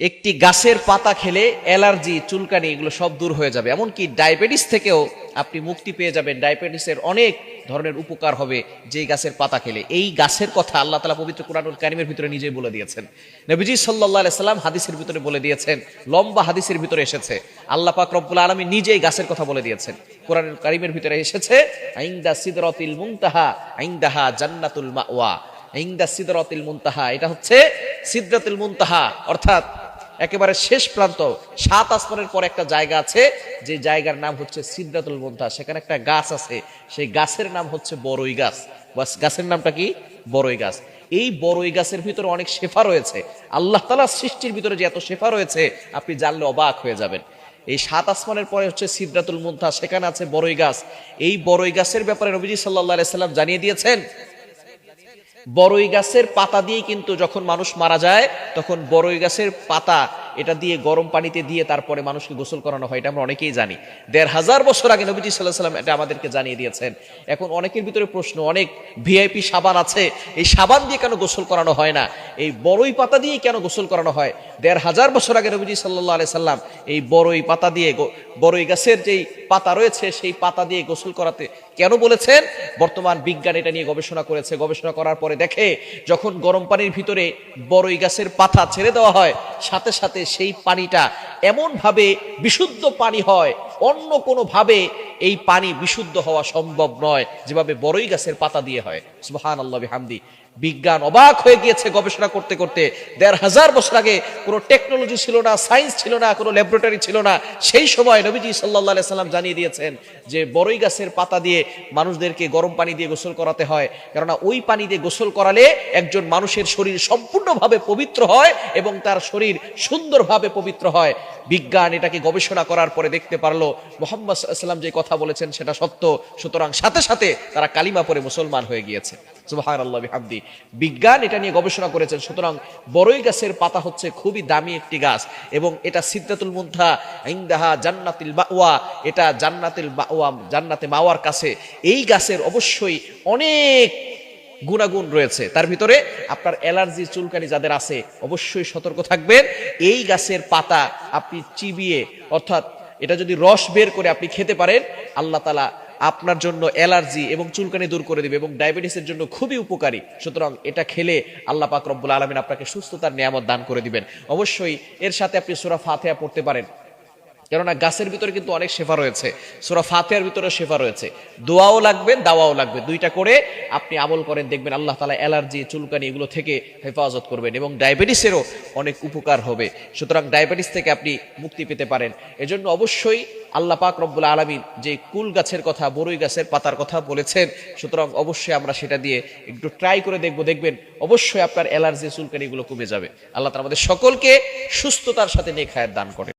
একটি গাছের পাতা খেলে অ্যালার্জি, চুলকানি এগুলো সব দূর হয়ে যাবে। এমনকি ডায়াবেটিস থেকেও আপনি মুক্তি পেয়ে যাবেন। ডায়াবেটিসের অনেক ধরনের উপকার হবে যেই গাছের পাতা খেলে। এই গাছের কথা আল্লাহ তালা পবিত্র কোরআনুল কারিমের ভিতরে নিজেই বলে দিয়েছেন। নবীজি সাল্লাহ সাল্লাম হাদিসের ভিতরে বলে দিয়েছেন, লম্বা হাদিসের ভিতরে এসেছে। আল্লাহ পাক রব্বুল আলমী নিজেই গাছের কথা বলে দিয়েছেন। কোরআনুল কারিমের ভিতরে এসেছে, আইন্দা সিদরতিল মুনতাহা, আইন্দাহা জান্নাতুল মাওয়া। ইংদা সিদরাতিল মুনতাহা, এটা হচ্ছে সিদরাতুল মুনতাহা, অর্থাৎ একেবারে শেষ প্রান্ত, সাত আসমানের পর একটা জায়গা আছে, যে জায়গার নাম হচ্ছে সিদরাতুল মুনতাহা। সেখানে একটা গাছ আছে, সেই গাছের নাম হচ্ছে বড়ই গাছ। গাছের নামটা কি? বড়ই গাছ। এই বড়ই গাছের ভিতরে অনেক শেফা রয়েছে। আল্লাহ তালা সৃষ্টির ভিতরে যে এত শেফা রয়েছে, আপনি জানলে অবাক হয়ে যাবেন। এই সাত আসমানের পরে হচ্ছে সিদ্রাতুল মুনতাহা, সেখানে আছে বড়ই গাছ। এই বড়ই গাছের ব্যাপারে নবীজি সাল্লাহ সাল্লাম জানিয়ে দিয়েছেন বড়ই গাছের পাতা দিয়ে কিন্তু যখন মানুষ মারা যায় তখন বড়ই গাছের পাতা এটা দিয়ে গরম পানিতে দিয়ে তারপরে মানুষকে গোসল করানো হয়, এটা আমরা অনেকেই জানি। দেড় হাজার বছর আগে নবীজি সাল্লাহ সাল্লাম এটা আমাদেরকে জানিয়ে দিয়েছেন। এখন অনেকের ভিতরে প্রশ্ন, অনেক ভিআইপি সাবান আছে, এই সাবান দিয়ে কেন গোসল করানো হয় না? এই বড়ই পাতা দিয়ে কেন গোসল করানো হয়? দেড় হাজার বছর আগে নবীজি সাল্লাহ আলি সাল্লাম এই বড়ই পাতা দিয়ে বড়ই গাছের যেই পাতা রয়েছে, সেই পাতা দিয়ে গোসল করাতে কেন বলেছেন? বর্তমান বিজ্ঞান এটা নিয়ে গবেষণা করেছে। গবেষণা করার পরে দেখে, যখন গরম পানির ভিতরে বড়ই গাছের পাতা ছেড়ে দেওয়া হয়, সাথে সাথে সেই পানিটা এমন ভাবে বিশুদ্ধ পানি হয়, অন্য কোনোভাবে এই পানি বিশুদ্ধ হওয়া সম্ভব নয়। যেভাবে বড়ই গাছের পাতা দিয়ে হয়। সুহান আল্লাহ হামদি বিজ্ঞান অবাক হয়ে গিয়েছে গবেষণা করতে করতে। দেড় হাজার বছর আগে কোনো টেকনোলজি ছিল না সায়েন্স ছিল না, কোনো ল্যাবরেটরি ছিল না। সেই সময় নবীজি সাল্লাহ সাল্লাম জানিয়ে দিয়েছেন যে বড়ই গাছের পাতা দিয়ে মানুষদেরকে গরম পানি দিয়ে গোসল করাতে হয়। কেননা ওই পানি দিয়ে গোসল করালে একজন মানুষের শরীর সম্পূর্ণভাবে পবিত্র হয় এবং তার শরীর সুন্দরভাবে পবিত্র হয়। বিজ্ঞান এটাকে গবেষণা করার পরে দেখতে পারল, মোহাম্মদ সাল্লাম যে কথা বলেছেন সেটা সত্য। সুতরাং সাথে সাথে তারা কালিমা পরে মুসলমান হয়ে গিয়েছে। সুবাহান আল্লাহ হামদি বিজ্ঞান এটা নিয়ে গবেষণা করেছেন। সুতরাং বড়ই গাছের পাতা হচ্ছে খুবই দামি একটি গাছ এবং এটা সিদ্ধাতুল মুন্থা, ইন্দাহা জান্নাতিল মাওয়া, এটা জান্নাতিল মাওয়া, জান্নাতে মাওয়ার কাছে। এই গাছের অবশ্যই অনেক গুণাগুণ রয়েছে। তার ভিতরে আপনার অ্যালার্জি, চুলকানি যাদের আছে, অবশ্যই সতর্ক থাকবেন। এই গাছের পাতা আপনি চিবিয়ে, অর্থাৎ এটা যদি রস বের করে আপনি খেতে পারেন, আল্লাহ তালা আপনার জন্য অ্যালার্জি এবং চুলকানি দূর করে দিবে এবং ডায়াবেটিসের জন্য খুবই উপকারী। সুতরাং এটা খেলে আল্লাহ পাক রব্বুল আলমিন আপনাকে সুস্থতার নিয়ামত দান করে দিবেন। অবশ্যই এর সাথে আপনি সুরা ফাতেহা পড়তে পারেন। কেননা গাছের ভিতরে কিন্তু অনেক শেফা রয়েছে। সুরা ফাতেহার ভিতরে শেফা রয়েছে। দোয়াও লাগবে, দাওয়াও লাগবে। দুইটা করে আপনি আমল করেন, দেখবেন আল্লাহ তালা অ্যালার্জি, চুলকানি এগুলো থেকে হেফাজত করবেন এবং ডায়াবেটিসেরও অনেক উপকার হবে। সুতরাং ডায়াবেটিস থেকে আপনি মুক্তি পেতে পারেন। এজন্য অবশ্যই আল্লাহ পাক রব্বুল আলমিন যে কুল গাছের কথা, বরই গাছের পাতার কথা বলেছেন, সুতরাং অবশ্যই আমরা সেটা দিয়ে একটু ট্রাই করে দেখব। দেখবেন অবশ্যই আপনার অ্যালার্জি, চুলকানিগুলো কমে যাবে। আল্লাহ তালা আমাদের সকলকে সুস্থতার সাথে নেক হায়াত দান করে